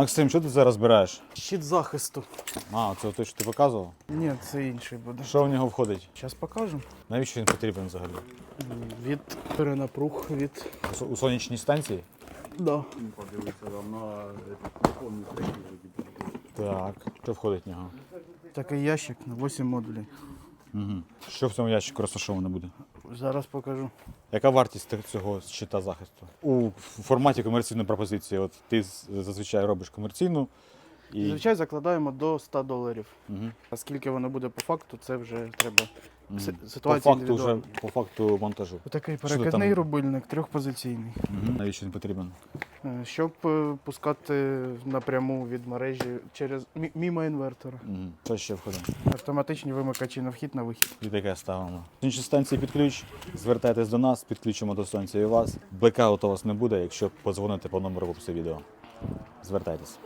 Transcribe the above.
Максим, що ти зараз збираєш? Щит захисту. А, це те, що ти показував? Ні, це інший буде. Що в нього входить? Зараз покажемо. Навіщо він потрібен взагалі? Від перенапруг, від. У- У сонячній станції? Да. Подивитися там на повні Так. Що входить в нього? Такий ящик на 8 модулей. Угу. Що в цьому ящику розташовано буде? Зараз покажу. Яка вартість цього щита захисту? У форматі комерційної пропозиції. От ти зазвичай робиш комерційну і. Зазвичай закладаємо до 100 доларів. Угу. А скільки воно буде по факту, це вже треба. Угу. Ситуація По факту, вже, по факту монтажу. Такий перекидний там? рубильник, трьохпозиційний. Угу. Навіщо він потрібен? Е, Щоб е, пускати напряму від мережі через мі- мімо інвертора. Що ще входить? Автоматичні вимикачі на вхід на вихід. І таке ставимо. Інші станції під ключ. Звертайтесь до нас, підключимо до станції вас. Блекауту у вас не буде, якщо подзвоните по номеру в описі відео. Звертайтесь.